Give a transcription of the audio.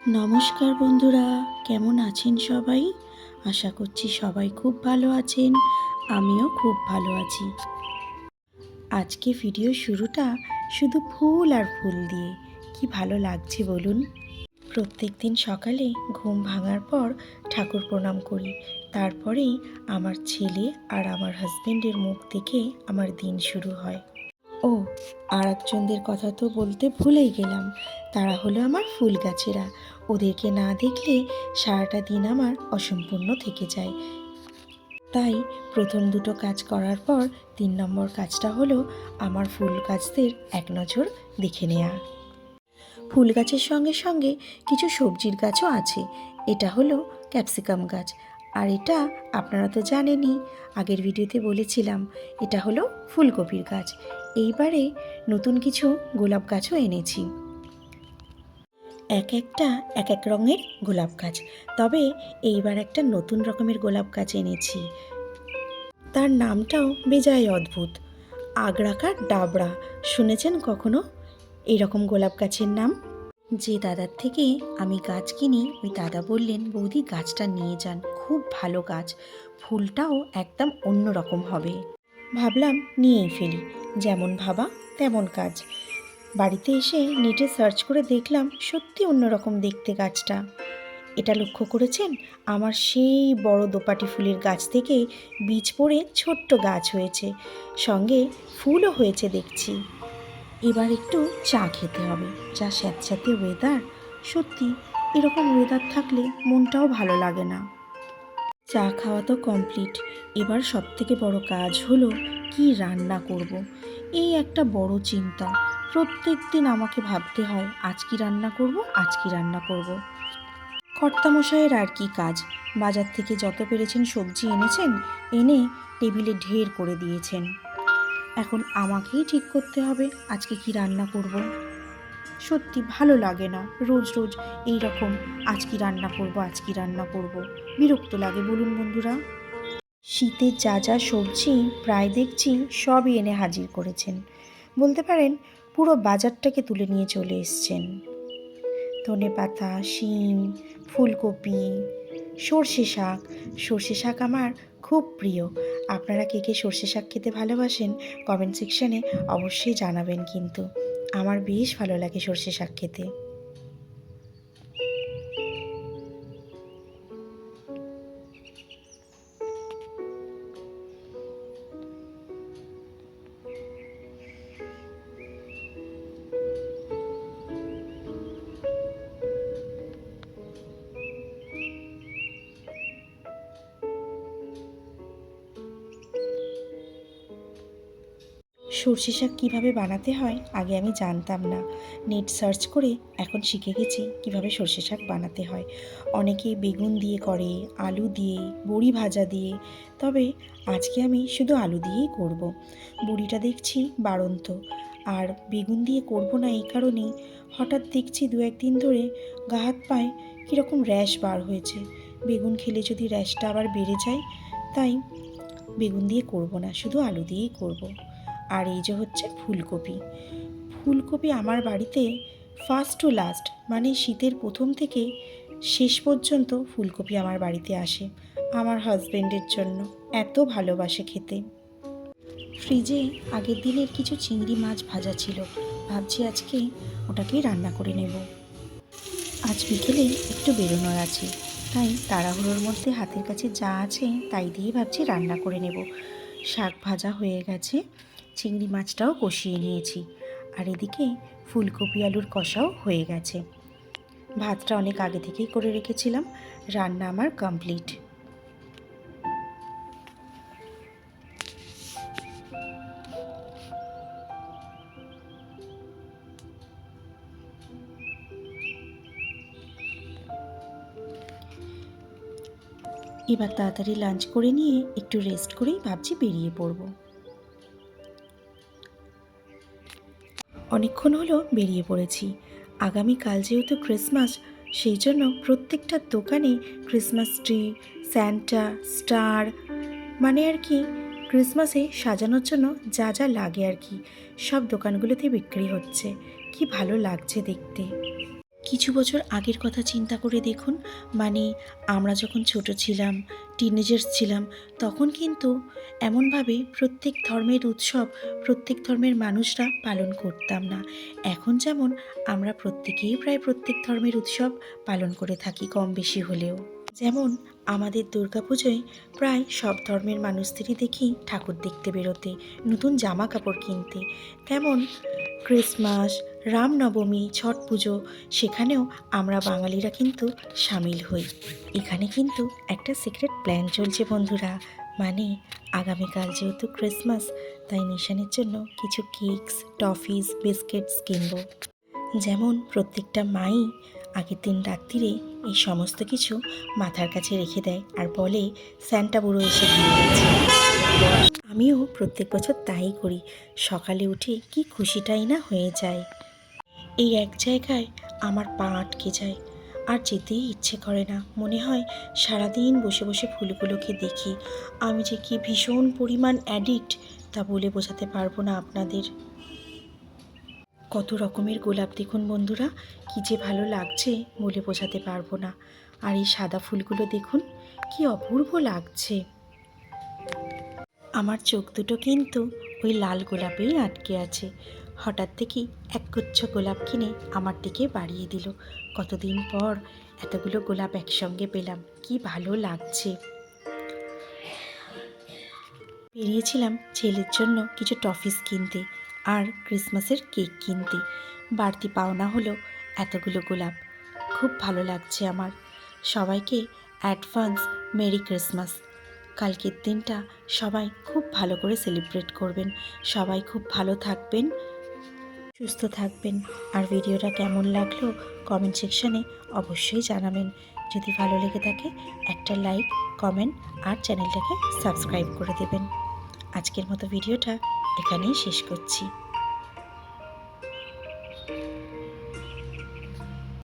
নমস্কার বন্ধুরা, কেমন আছেন সবাই? আশা করছি সবাই খুব ভালো আছেন, আমিও খুব ভালো আছি। আজকে ভিডিও শুরুটা শুধু ফুল আর ফুল দিয়ে। কি ভালো লাগছে বলুন? প্রত্যেক দিন সকালে ঘুম ভাঙার পর ঠাকুর প্রণাম করি। তারপরেই আমার ছেলে আর আমার হাজবেন্ডের মুখ দেখে আমার দিন শুরু হয়। ও আর একজনদের কথা তো বলতে ভুলেই গেলাম। তারা হলো আমার ফুল গাছেরা ওদেরকে না দেখলে সারাটা দিন আমার অসম্পূর্ণ থেকে যায়। তাই প্রথম দুটো কাজ করার পর তিন নম্বর কাজটা হলো আমার ফুল গাছদের এক নজর দেখে নেওয়া ফুল গাছের সঙ্গে সঙ্গে কিছু সবজির গাছও আছে। এটা হলো ক্যাপসিকাম গাছ। আর এটা আপনারা তো জানেনই, আগের ভিডিওতে বলেছিলাম, এটা হলো ফুলকপির গাছ। এইবারে নতুন কিছু গোলাপ গাছও এনেছি। এক একটা, এক এক রঙের গোলাপ গাছ। তবে এইবার একটা নতুন রকমের গোলাপ গাছ এনেছি। তার নামটাও বেজায় অদ্ভুত। আগ্রাকার ডাবড়া। শুনেছেন কখনো? এইরকম গোলাপ গাছের নাম? যে দাদার থেকে আমি গাছ কিনি, ওই দাদা বললেন, বৌদি, গাছটা নিয়ে যান। খুব ভালো গাছ। ফুলটাও একদম অন্য রকম হবে। ভাবলাম নিয়েই ফেলি। যেমন ভাবা, তেমন কাজ। বাড়িতে এসে নেটে সার্চ করে দেখলাম সত্যি অন্যরকম দেখতে গাছটা। এটা লক্ষ্য করেছেন আমার সেই বড় দোপাটি ফুলের গাছ থেকে বীজ পড়ে ছোট্ট গাছ হয়েছে। সঙ্গে ফুলও হয়েছে দেখছি। এবার একটু চা খেতে হবে। যা স্যাঁতস্যাঁতে ওয়েদার সত্যি এরকম ওয়েদার থাকলে মনটাও ভালো লাগে না। চা খাওয়া তো কমপ্লিট এবার সব থেকে বড় কাজ হলো কি রান্না করব। এই একটা বড় চিন্তা প্রত্যেক দিন আমাকে ভাবতে হয়, আজ কি রান্না করব, আজ কি রান্না করব। কর্তামশাইয়ের আর কি কাজ বাজার থেকে যত পেরেছেন সবজি এনেছেন, এনে টেবিলে ঢের করে দিয়েছেন এখন আমাকেই ঠিক করতে হবে, আজকে কি রান্না করব। সত্যি ভালো লাগে না রোজ রোজ এই রকম আজ কি রান্না করব, আজ কি রান্না করব বিরক্ত লাগে বলুন বন্ধুরা শীতের যা যা সবজি প্রায় দেখছি সবই এনে হাজির করেছেন। বলতে পারেন, পুরো বাজারটাকে তুলে নিয়ে চলে এসছেন। ধনে পাতা শিম, ফুলকপি, সর্ষে শাক। সর্ষে শাক আমার খুব প্রিয়। আপনারা কে কে সর্ষে শাক খেতে ভালোবাসেন কমেন্ট সেকশানে অবশ্যই জানাবেন কিন্তু। আমার বেশ ভালো লাগে সর্ষে শাক খেতে। সর্ষে শাক কীভাবে বানাতে হয়, আগে আমি জানতাম না। নেট সার্চ করে এখন শিখে গেছি কীভাবে সর্ষে শাক বানাতে হয়। অনেকে বেগুন দিয়ে করে, আলু দিয়ে, বড়ি ভাজা দিয়ে। তবে আজকে আমি শুধু আলু দিয়েই করব। বড়িটা দেখছি বাড়ন্ত। আর বেগুন দিয়ে করব না এই কারণেই হঠাৎ দেখছি দু একদিন ধরে গা হাত পায়ে কীরকম র্যাশ বার হয়েছে। বেগুন খেলে যদি র্যাশটা আবার বেড়ে যায়, তাই বেগুন দিয়ে করব না, শুধু আলু দিয়েই করব। আর এই যে হচ্ছে ফুলকপি। ফুলকপি আমার বাড়িতে ফার্স্ট টু লাস্ট মানে শীতের প্রথম থেকে শেষ পর্যন্ত ফুলকপি আমার বাড়িতে আসে আমার হাজবেন্ডের জন্য। এত ভালোবাসে খেতে। ফ্রিজে আগের দিনের কিছু চিংড়ি মাছ ভাজা ছিল। ভাবছি আজকে ওটাকেই রান্না করে নেব। আজ বিকেলে একটু বেরোনোর আছে, তাই তাড়াহুড়োর মধ্যে হাতের কাছে যা আছে তাই দিয়ে ভাবছি রান্না করে নেব। শাক ভাজা হয়ে গেছে চিংড়ি মাছটাও কষিয়ে নিয়েছি। আর এদিকে ফুলকপি আলুর কষাও হয়ে গেছে। ভাতটা অনেক আগে থেকেই করে রেখেছিলাম। রান্না আমার কমপ্লিট। এবার তাড়াতাড়ি লাঞ্চ করে নিয়ে একটু রেস্ট করেই ভাবছি বেরিয়ে পড়ব। অনেকক্ষণ হলো বেরিয়ে পড়েছি। আগামীকাল যেহেতু ক্রিসমাস, সেই জন্য প্রত্যেকটা দোকানে ক্রিসমাস ট্রি, স্যান্টা, স্টার মানে আর কি, ক্রিসমাসে সাজানোর জন্য যা যা লাগে আর কি, সব দোকানগুলোতে বিক্রি হচ্ছে। কি ভালো লাগছে দেখতে। কিছু বছর আগের কথা চিন্তা করে দেখুন মানে আমরা যখন ছোট ছিলাম টিনেজার্স ছিলাম, তখন কিন্তু এমনভাবে প্রত্যেক ধর্মের উৎসব, প্রত্যেক ধর্মের মানুষরা পালন করতাম না। এখন যেমন আমরা প্রত্যেকেই প্রায় প্রত্যেক ধর্মের উৎসব পালন করে থাকি কম বেশি হলেও। যেমন আমাদের দুর্গাপুজোয় প্রায় সব ধর্মের মানুষদেরই দেখি ঠাকুর দেখতে বেরোতে, নতুন জামা কাপড় কিনতে। তেমন ক্রিসমাস রামনবমী, ছট পুজো, সেখানেও আমরা বাঙালিরা কিন্তু সামিল হই। এখানে কিন্তু একটা সিক্রেট প্ল্যান চলছে বন্ধুরা। মানে আগামীকাল যেহেতু ক্রিসমাস তাই নিশানের জন্য কিছু কেকস টফিস বিস্কিটস কিনবো। যেমন প্রত্যেকটা মাই আগের দিন রাত্রিরে এই সমস্ত কিছু মাথার কাছে রেখে দেয় আর বলে স্যান্টা বুড়ো এসে দিয়ে আমিও প্রত্যেক বছর তাই করি। সকালে উঠে কি খুশিটাই না হয়ে যায়। এই এক জায়গায় আমার পা আটকে যায়। আর যেতেই ইচ্ছে করে না। মনে হয় সারাদিন বসে বসে ফুলগুলোকে দেখি। আমি যে কি ভীষণ পরিমাণ অ্যাডিক্ট তা বলে বোঝাতে পারব না আপনাদের। কত রকমের গোলাপ দেখুন বন্ধুরা, কি যে ভালো লাগছে বলে বোঝাতে পারব না। আর এই সাদা ফুলগুলো দেখুন, কি অপূর্ব লাগছে। আমার চোখ দুটো কিন্তু ওই লাল গোলাপেই আটকে আছে। হঠাৎ দেখি একগুচ্ছ গোলাপ কিনে আমার দিকে বাড়িয়ে দিল। কতদিন পর এতগুলো গোলাপ একসঙ্গে পেলাম, কি ভালো লাগছে। বেরিয়েছিলাম ছেলের জন্য কিছু টফিস কিনতে আর ক্রিসমাসের কেক কিনতে। বাড়তি পাওনা হলো এতগুলো গোলাপ। খুব ভালো লাগছে আমার। সবাইকে অ্যাডভান্স, মেরি ক্রিসমাস। কালকের দিনটা সবাই খুব ভালো করে সেলিব্রেট করবেন। সবাই খুব ভালো থাকবেন। সুস্থ থাকবেন। আর ভিডিওটা কেমন লাগল কমেন্ট সেকশানে অবশ্যই জানাবেন। যদি ভালো লেগে থাকে, একটা লাইক কমেন্ট আর চ্যানেলটাকে সাবস্ক্রাইব করে দেবেন। আজকের মতো ভিডিওটা এখানেই শেষ করছি।